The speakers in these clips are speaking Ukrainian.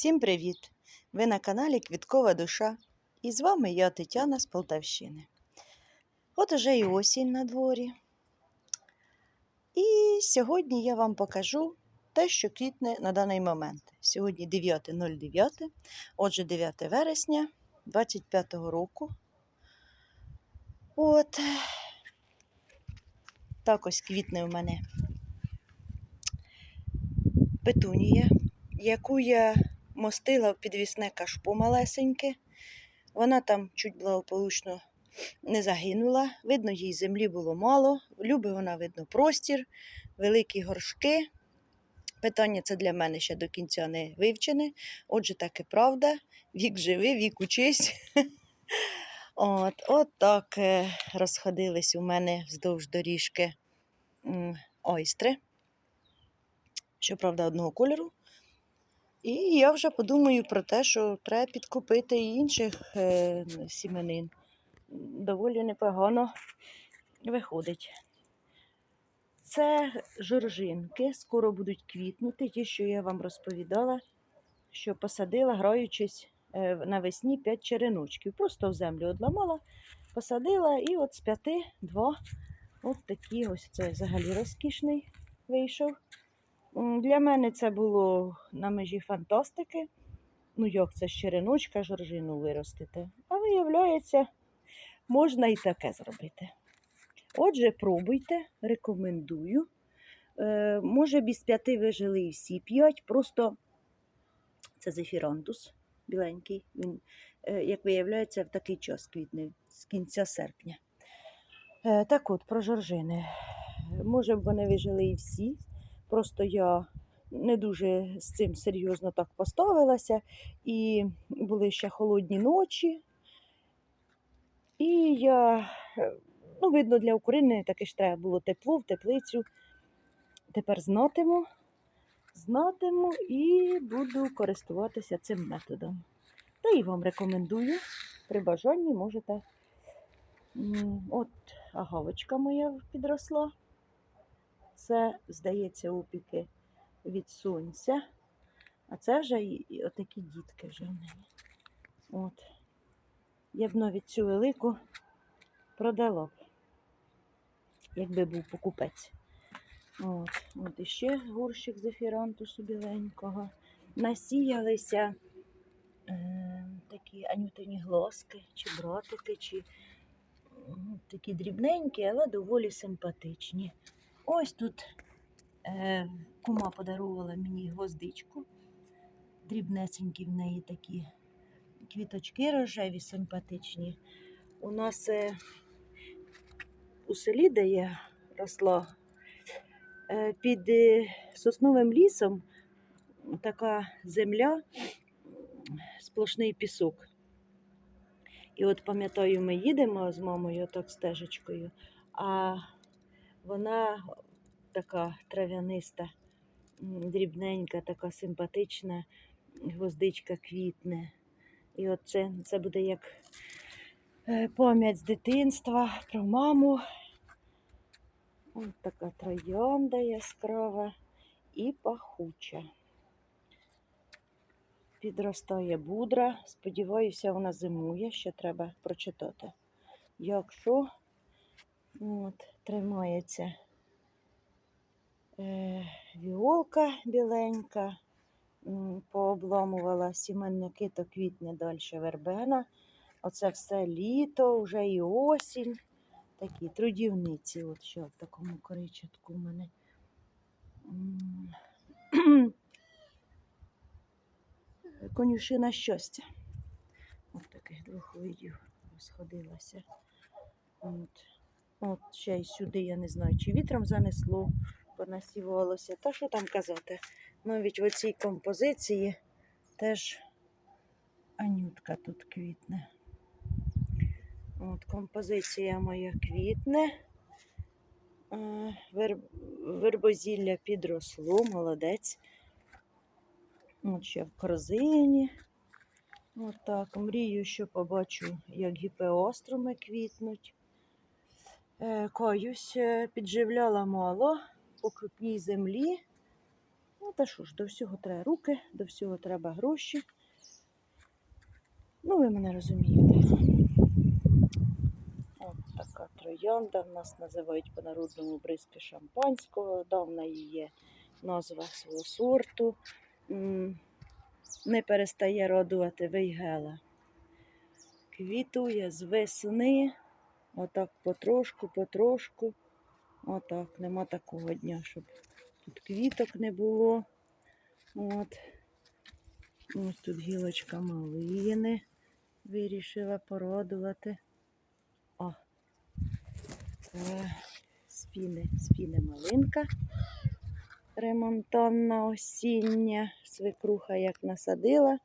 Всім привіт! Ви на каналі Квіткова Душа. І з вами я Тетяна з Полтавщини. От уже і осінь на дворі. І сьогодні я вам покажу те, що квітне на даний момент. Сьогодні 9.09, отже, 9 вересня 25 року. От так ось квітне у мене петунія, яку я мостила в підвісне кашпо малесеньке. Вона там чуть благополучно не загинула. Видно, їй землі було мало. Любить вона, видно, простір, великі горшки. Питання це для мене ще до кінця не вивчене. Отже, так і правда. Вік живи, вік учись. От, от так е, розходились у мене вздовж доріжки ойстри. Щоправда, одного кольору. І я вже подумаю про те, що треба підкупити і інших е, сіменин. Доволі непогано виходить. Це жоржинки, скоро будуть квітнути, ті, що я вам розповідала, що посадила, граючись е, навесні 5 череночків. Просто в землю одламала, посадила і от з п'яти два от такі ось це взагалі розкішний вийшов. Для мене це було на межі фантастики. Ну, як це з жоржину виростити. А виявляється, можна і таке зробити. Отже, пробуйте, рекомендую. Е, може, без п'яти вижили і всі п'ять, просто це зефірантус біленький. Він, е, як виявляється, в такий час квітне з кінця серпня. Е, так от, про жоржини. Може б вони вижили і всі. Просто я не дуже з цим серйозно так поставилася, і були ще холодні ночі. І я, е, ну, видно, для України таке ж треба було тепло в теплицю. Тепер знатиму, знатиму і буду користуватися цим методом. Та і вам рекомендую. При бажанні можете. От агавочка моя підросла. Це, здається, опіки від сонця. А це вже і, отакі дітки вже в неї. От. Я б навіть цю велику продала б, якби був покупець. От, от іще горщик зефірантусу біленького. Насіялися е, такі анютині глоски, чи братики, чи такі дрібненькі, але доволі симпатичні. Ось тут е, кума подарувала мені гвоздичку. Дрібнесенькі в неї такі квіточки рожеві, симпатичні. У нас е, у селі, де я росла, е, під е, сосновим лісом така земля, сплошний пісок. І от пам'ятаю, ми їдемо з мамою так стежечкою, а вона така трав'яниста, дрібненька, така симпатична, гвоздичка квітне. І от це, це буде як е, пам'ять з дитинства про маму. Ось така троянда яскрава і пахуча. Підростає будра. Сподіваюся, вона зимує, ще треба прочитати. Якщо от, тримається е, віолка біленька, пообламувала сіменники, то квітне далі вербена. Оце все літо, вже і осінь. Такі трудівниці, от що в такому коричатку в мене. Конюшина щастя. Ось таких двох видів розходилася. От. От ще й сюди, я не знаю, чи вітром занесло, понасівалося. Та що там казати? Навіть в оцій композиції теж анютка тут квітне. От композиція моя квітне. Е, Вер... Вербозілля підросло, молодець. От ще в корзині. От так. Мрію, що побачу, як гіпеоструми квітнуть. Е, Каюсь, е, підживляла мало по крупній землі. Ну, та що ж, до всього треба руки, до всього треба гроші. Ну, ви мене розумієте. От така троянда. В нас називають по-народному бризки шампанського. Давна її назва свого сорту. Не перестає радувати вейгела. Квітує з весни. Отак потрошку, потрошку. Отак, нема такого дня, щоб тут квіток не було. От. Ось тут гілочка малини. Вирішила порадувати. О. Це спіни, спіни малинка. Ремонтанна осіння. Свекруха як насадила,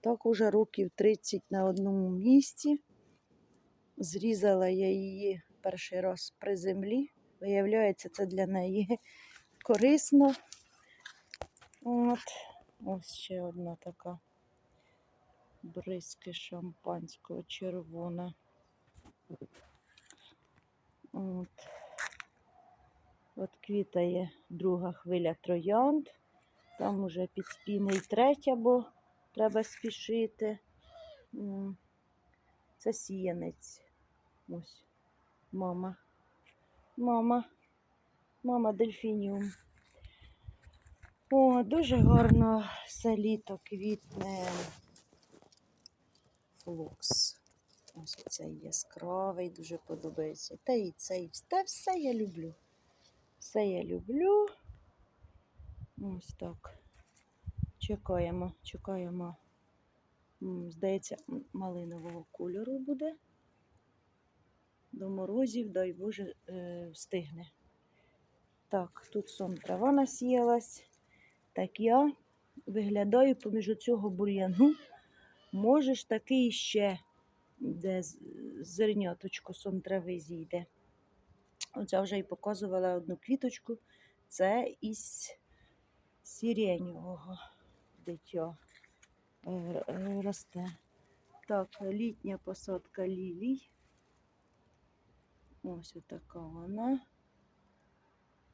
так уже років 30 на одному місці. Зрізала я її перший раз при землі. Виявляється, це для неї корисно. От. Ось ще одна така бризки шампанського червона. От. От квітає друга хвиля троянд. Там уже під спіною третя, бо треба спішити. Це сіянець. Ось мама. Мама. Мама дельфініум. О, дуже гарно все літо квітне флокс. Ось цей яскравий, дуже подобається. Та і цей. Та все я люблю. Все я люблю. Ось так. Чекаємо, чекаємо. Здається, малинового кольору буде. До морозів, дай Боже, е, встигне. Так, тут сон трава насіялась. Так я виглядаю поміж цього бур'яну. Можеш такий ще, де зерняточко сон трави зійде. Оця вже і показувала одну квіточку. Це із сиреневого дитя е, е, росте. Так, літня посадка лілій. Ось отака вона.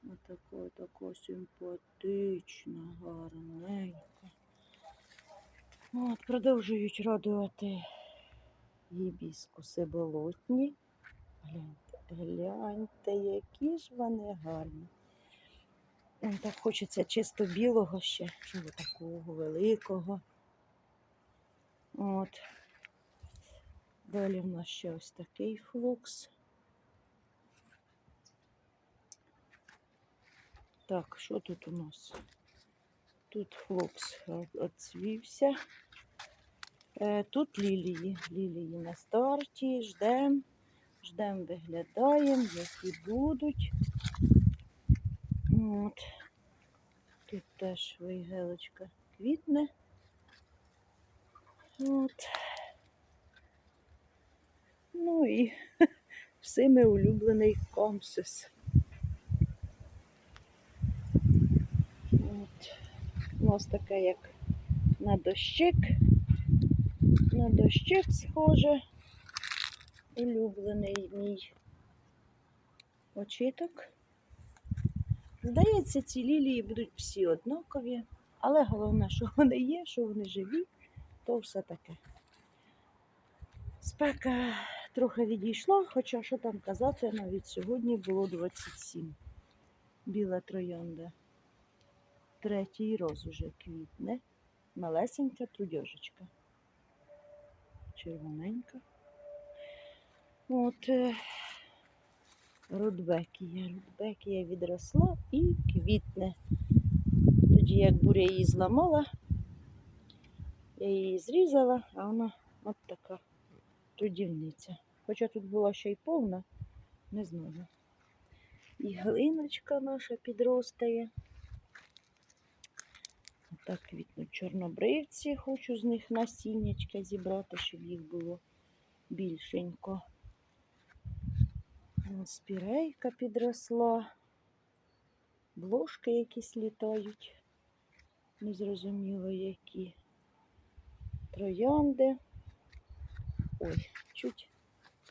Отака, така симпатична, гарненька. От, продовжують радувати гібіскуси болотні. Гляньте, гляньте, які ж вони гарні. Так хочеться чисто білого ще, щоб такого великого. От. Далі в нас ще ось такий флукс. Так, що тут у нас? Тут флокс відцвівся. Е, Тут лілії. Лілії на старті. Ждемо. Ждемо, виглядаємо, які будуть. От. Тут теж вейгелочка квітне. От. Ну і всіми улюблений комсис. От. У нас таке, як на дощик. На дощик схоже. Улюблений мій очіток. Здається, ці лілії будуть всі однакові, але головне, що вони є, що вони живі, то все таке. Спека трохи відійшла, хоча що там казати, навіть сьогодні було 27. Біла троянда. Третій роз уже квітне. Малесенька трудяжечка. Червоненька. От Рудбекія. Рудбекія відросла і квітне. Тоді, як буря її зламала, я її зрізала, а вона от така трудівниця. Хоча тут була ще й повна, не знаю. І глиночка наша підростає. Отак квітнуть чорнобривці. Хочу з них насіннячка зібрати, щоб їх було більшенько. Спірейка підросла. Блошки якісь літають. Незрозуміло які. Троянди. Ой, чуть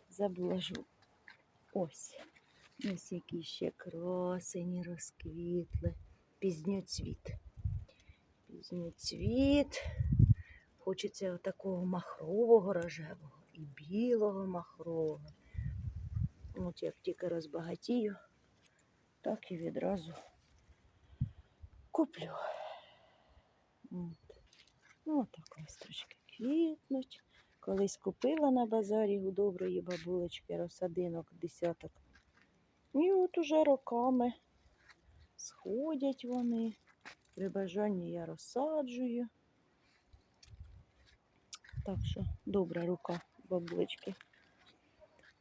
забула жу. Ось. Ось які ще красені розквітли. Пізньоцвіт. Різніцвіт. Хочеться отакого махрового рожевого і білого махрового. От як тільки розбагатію, так і відразу куплю. От. Ну, отак ось трошки квітнуть. Колись купила на базарі у доброї бабулечки розсадинок десяток. І от уже роками сходять вони. При бажанні я розсаджую. Так що добра рука бабулечки.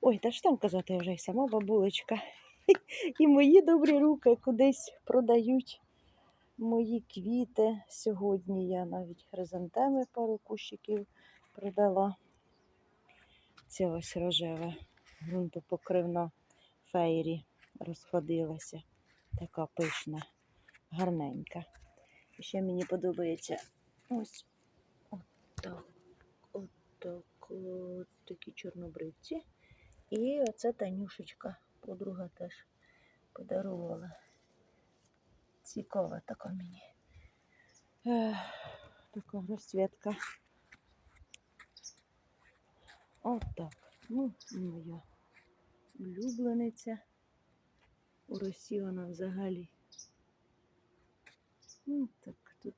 Ой, та ж там казати, я вже й сама бабулечка. І мої добрі руки кудись продають мої квіти. Сьогодні я навіть хризантеми пару кущиків продала. Це ось рожева ґрунтопокривна фейрі розходилася. Така пишна, гарненька. Ще мені подобається ось отак, отак, от такі чорнобривці. І оце Танюшечка, подруга теж подарувала. Цікава така мені. Така розцвітка. Отак. Ну, моя улюблениця. У Росії вона взагалі. Ну, так, тут,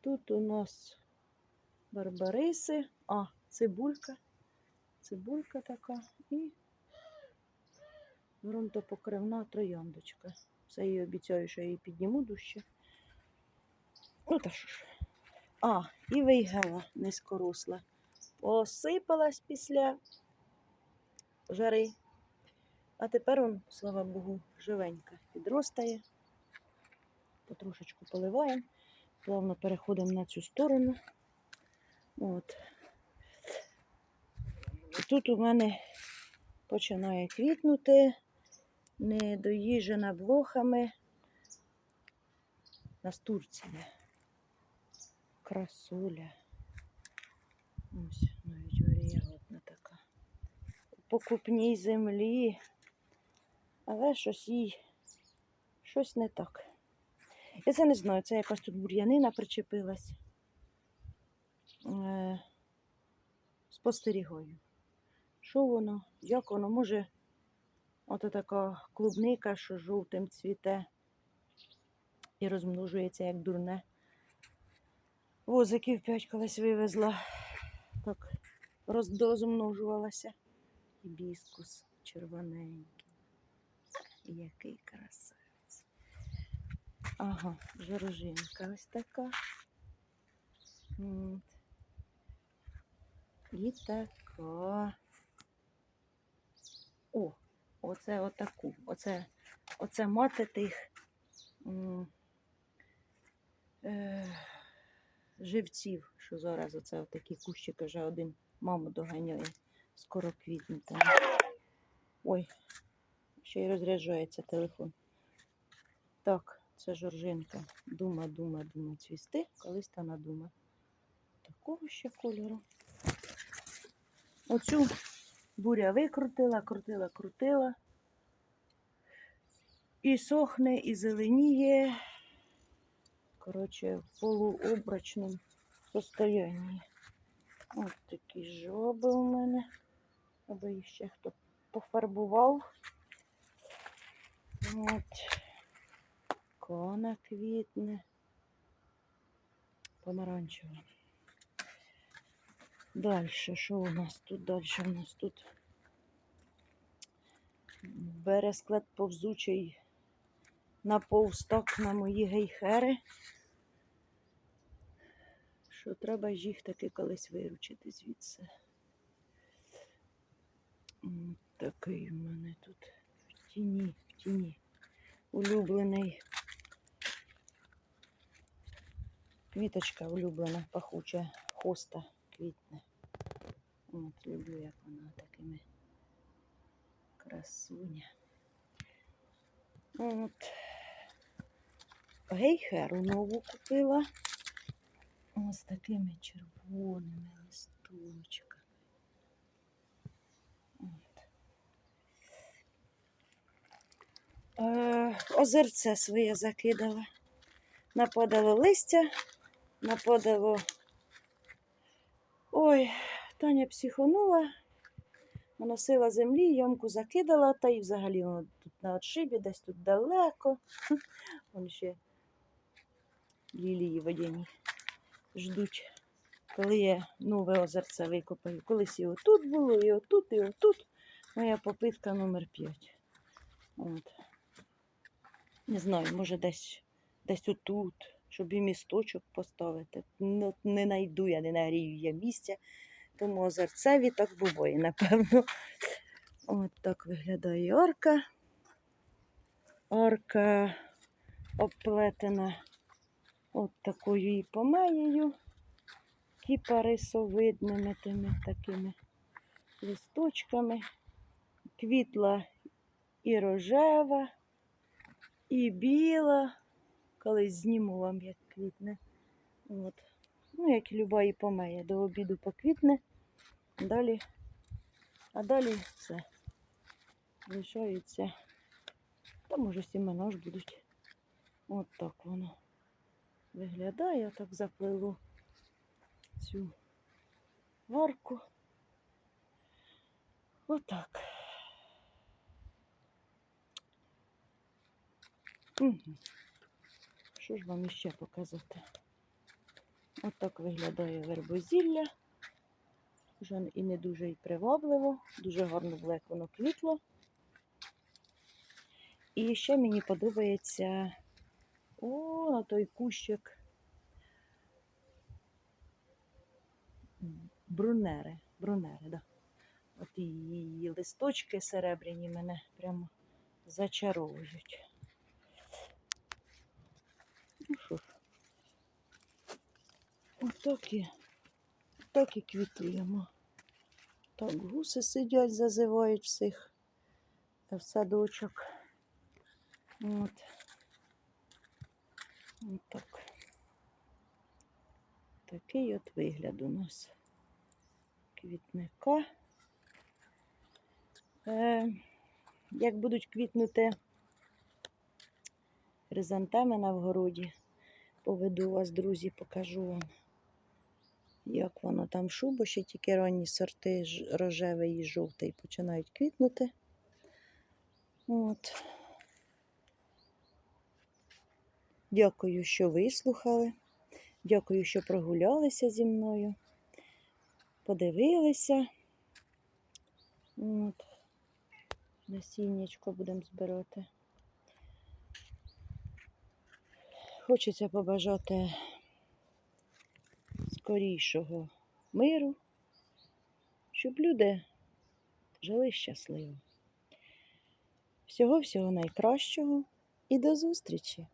тут у нас барбариси, а, цибулька. Цибулька така і ґрунтопокривна трояндочка. Все їй обіцяю, що я її підніму дужче. Ну та що ж. А, і вейгела низькоросла. Посипалась після жари. А тепер он, слава Богу, живенька підростає. Потрошечку поливаємо. Плавно переходимо на цю сторону. От. Тут у мене починає квітнути недоїжджена блохами настурція. Красуля. Ось навіть варіагодна така. У покупній землі. Але щось їй щось не так. Я це не знаю, це якась тут бур'янина причепилась. Е, спостерігаю. Що воно? Як воно? Може, ото така клубника, що жовтим цвіте і розмножується як дурне. Возиків п'ять колись вивезла. Так, роздозмножувалася. Гібіскус червоненький. Який красавець. Ага, жоржинка ось така. От. І така. О, оце отаку. Оце, оце мати тих м, е, живців, що зараз оце отакі кущики вже один маму доганяє. Скоро квітнути. Ой, ще й розряджається телефон. Так, це жоржинка. Дума, дума, дума цвісти. Колись та надума. Такого ще кольору. Оцю буря викрутила, крутила, крутила. І сохне, і зеленіє. Коротше, в полуобрачному состоянні. Ось такі жаби у мене. Аби їх ще хто пофарбував. От. Кона квітне. Помаранчева. Дальше, що у нас тут? Дальше у нас тут бересклет повзучий наповз на мої гейхери. Що треба ж їх таки колись виручити звідси. Такий у мене тут в тіні, в тіні. Улюблений. Квіточка улюблена, пахуча, хоста квітне. От, люблю, як вона такими красуня. От. Гейхеру нову купила. Ось такими червоними листочками. От. Е, озерце своє закидала. Нападало листя, нападало. Ой, Таня психонула, наносила землі, ямку закидала, та й взагалі воно тут на отшибі, десь тут далеко. Вон ще лілії водяні ждуть, коли я нове озерце викопаю. Колись і отут було, і отут, і отут. Моя попитка номер 5. От. Не знаю, може десь, десь отут, щоб і місточок поставити. Ну, не найду я, не нагрію я місця. Тому озерцеві так буває, напевно. От так виглядає арка. Арка обплетена от такою і помеєю, кіпарисовидними тими такими листочками. Квітла і рожева, і біла. Колись зніму вам, як квітне. От. Ну, як і люба і. До обіду поквітне. Далі, а далі все. Лишається. Та може сімена ж будуть. От так воно виглядає. Я Так заплило цю варку. Отак. Угу. Що ж вам іще показати? Отак виглядає вербозілля. Вже і не дуже і привабливо, дуже гарно було, як воно квітло. І ще мені подобається о, на той кущик брунери. Брунери, да. От її листочки серебряні мене прямо зачаровують. Ну що ж, отак і, так і квітуємо. Так, гуси сидять, зазивають всіх в садочок. От. От так. Такий от вигляд у нас квітника. Е, як будуть квітнути хризантеми на вгороді, поведу вас, друзі, покажу вам, як воно там шубо, ще тільки ранні сорти рожевий і жовтий починають квітнути. От. Дякую, що вислухали. Дякую, що прогулялися зі мною. Подивилися. От. Насіннячко будемо збирати. Хочеться побажати скорішого миру, щоб люди жили щасливо. Всього-всього найкращого і до зустрічі!